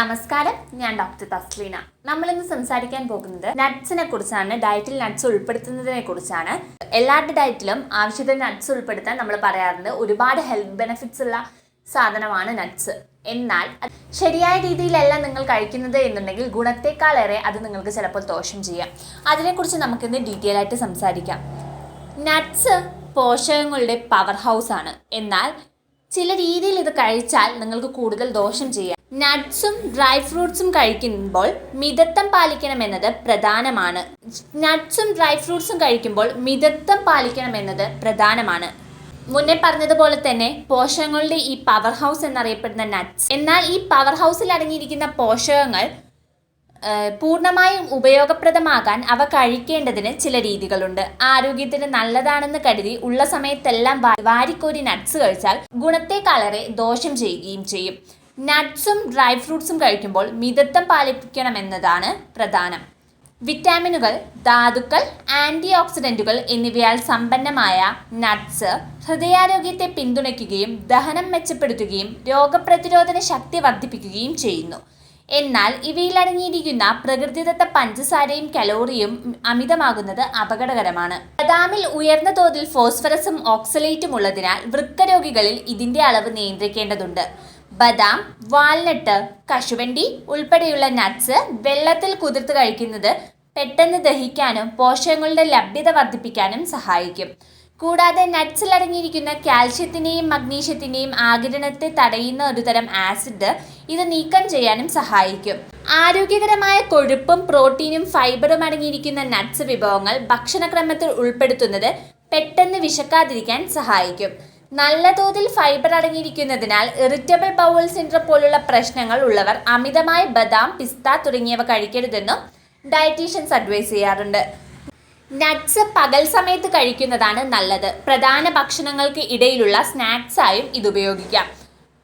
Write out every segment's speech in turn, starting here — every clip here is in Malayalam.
നമസ്കാരം ഞാൻ ഡോക്ടർ തസ്ലീന. നമ്മൾ ഇന്ന് സംസാരിക്കാൻ പോകുന്നത് നട്ട്സിനെ കുറിച്ചാണ് ഡയറ്റിൽ നട്ട്സ് ഉൾപ്പെടുത്തുന്നതിനെ കുറിച്ചാണ്. എല്ലാവരുടെ ഡയറ്റിലും ആവശ്യത്തിന് നട്ട്സ് ഉൾപ്പെടുത്താൻ നമ്മൾ പറയാറുണ്ട്. ഒരുപാട് ഹെൽത്ത് ബെനിഫിറ്റ്സ് ഉള്ള സാധനമാണ് നട്ട്സ്. എന്നാൽ ശരിയായ രീതിയിലല്ല നിങ്ങൾ കഴിക്കുന്നത് എന്നുണ്ടെങ്കിൽ ഗുണത്തെക്കാളേറെ അത് നിങ്ങൾക്ക് ചിലപ്പോൾ ദോഷം ചെയ്യാം. അതിനെക്കുറിച്ച് നമുക്കിന്ന് ഡീറ്റെയിൽ ആയിട്ട് സംസാരിക്കാം. നട്ട്സ് പോഷകങ്ങളുടെ പവർ ഹൗസ് ആണ്. എന്നാൽ ചില രീതിയിൽ ഇത് കഴിച്ചാൽ നിങ്ങൾക്ക് കൂടുതൽ ദോഷം ചെയ്യാം. നട്ട്സും ഡ്രൈ ഫ്രൂട്ട്സും കഴിക്കുമ്പോൾ മിതത്വം പാലിക്കണമെന്നത് പ്രധാനമാണ്. നട്ട്സും ഡ്രൈ ഫ്രൂട്ട്സും കഴിക്കുമ്പോൾ മിതത്വം പാലിക്കണമെന്നത് പ്രധാനമാണ്. മുന്നേ പറഞ്ഞതുപോലെ തന്നെ പോഷകങ്ങളുടെ ഈ പവർ ഹൗസ് എന്നറിയപ്പെടുന്ന നട്ട്സ് എന്നാൽ ഈ പവർ ഹൗസിൽ അടങ്ങിയിരിക്കുന്ന പോഷകങ്ങൾ പൂർണമായും ഉപയോഗപ്രദമാകാൻ അവ കഴിക്കേണ്ടതിന് ചില രീതികളുണ്ട്. ആരോഗ്യത്തിന് നല്ലതാണെന്ന് കരുതി ഉള്ള സമയത്തെല്ലാം വാരിക്കോരി നട്ട്സ് കഴിച്ചാൽ ഗുണത്തെക്കാളേറെ ദോഷം ചെയ്യുകയും ചെയ്യും. നട്ട്സും ഡ്രൈ ഫ്രൂട്ട്സും കഴിക്കുമ്പോൾ മിതത്വം പാലിക്കണമെന്നതാണ് പ്രധാനം. വിറ്റാമിനുകൾ ധാതുക്കൾ ആന്റി ഓക്സിഡന്റുകൾ എന്നിവയാൽ സമ്പന്നമായ നട്ട്സ് ഹൃദയാരോഗ്യത്തെ പിന്തുണയ്ക്കുകയും ദഹനം മെച്ചപ്പെടുത്തുകയും രോഗപ്രതിരോധന ശക്തി വർദ്ധിപ്പിക്കുകയും ചെയ്യുന്നു. എന്നാൽ ഇവയിൽ അടങ്ങിയിരിക്കുന്ന പ്രകൃതിദത്ത പഞ്ചസാരയും കലോറിയും അമിതമാകുന്നത് അപകടകരമാണ്. ബദാമിൽ ഉയർന്ന തോതിൽ ഫോസ്ഫറസും ഓക്സലേറ്റും ഉള്ളതിനാൽ വൃക്കരോഗികളിൽ ഇതിന്റെ അളവ് നിയന്ത്രിക്കേണ്ടതുണ്ട്. ബദാം വാൽനട്ട് കശുവണ്ടി ഉൾപ്പെടെയുള്ള നട്ട്സ് വെള്ളത്തിൽ കുതിർത്ത് കഴിക്കുന്നത് പെട്ടെന്ന് ദഹിക്കാനും പോഷകങ്ങളുടെ ലഭ്യത വർദ്ധിപ്പിക്കാനും സഹായിക്കും. കൂടാതെ നട്ട്സിൽ അടങ്ങിയിരിക്കുന്ന കാൽഷ്യത്തിന്റെയും മഗ്നീഷ്യത്തിന്റെയും ആകിരണത്തെ തടയുന്ന ഒരുതരം ആസിഡ് ഇത് നീക്കം ചെയ്യാനും സഹായിക്കും. ആരോഗ്യകരമായ കൊഴുപ്പും പ്രോട്ടീനും ഫൈബറും അടങ്ങിയിരിക്കുന്ന നട്ട്സ് വിഭവങ്ങൾ ഭക്ഷണക്രമത്തിൽ ഉൾപ്പെടുത്തുന്നത് പെട്ടെന്ന് വിശക്കാതിരിക്കാൻ സഹായിക്കും. നല്ല തോതിൽ ഫൈബർ അടങ്ങിയിരിക്കുന്നതിനാൽ ഇറിറ്റബിൾ ബൗൾ സിൻഡ്രം പോലുള്ള പ്രശ്നങ്ങൾ ഉള്ളവർ അമിതമായ ബദാം പിസ്ത തുടങ്ങിയവ കഴിക്കരുതെന്നും ഡയറ്റീഷ്യൻസ് അഡ്വൈസ് ചെയ്യാറുണ്ട്. നട്ട്സ് പകൽ സമയത്ത് കഴിക്കുന്നതാണ് നല്ലത്. പ്രധാന ഭക്ഷണങ്ങൾക്ക് ഇടയിലുള്ള സ്നാക്സായും ഇത് ഉപയോഗിക്കാം.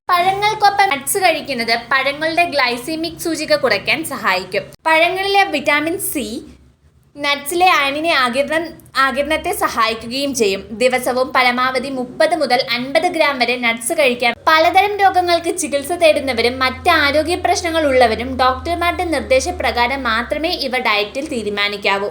പഴങ്ങൾക്കൊപ്പം നട്ട്സ് കഴിക്കുന്നത് പഴങ്ങളുടെ ഗ്ലൈസീമിക് സൂചിക കുറയ്ക്കാൻ സഹായിക്കും. പഴങ്ങളിലെ വിറ്റാമിൻ സി നട്ട്സിലെ അയണിനെ ആകിരണം ആകിരണത്തെ സഹായിക്കുകയും ചെയ്യും. ദിവസവും പരമാവധി മുപ്പത് മുതൽ അൻപത് ഗ്രാം വരെ നട്ട്സ് കഴിക്കാൻ പലതരം രോഗങ്ങൾക്ക് ചികിത്സ തേടുന്നവരും മറ്റ് ആരോഗ്യ പ്രശ്നങ്ങൾ ഉള്ളവരും ഡോക്ടർമാരുടെ നിർദ്ദേശപ്രകാരം മാത്രമേ ഇവ ഡയറ്റിൽ തീരുമാനിക്കാവൂ.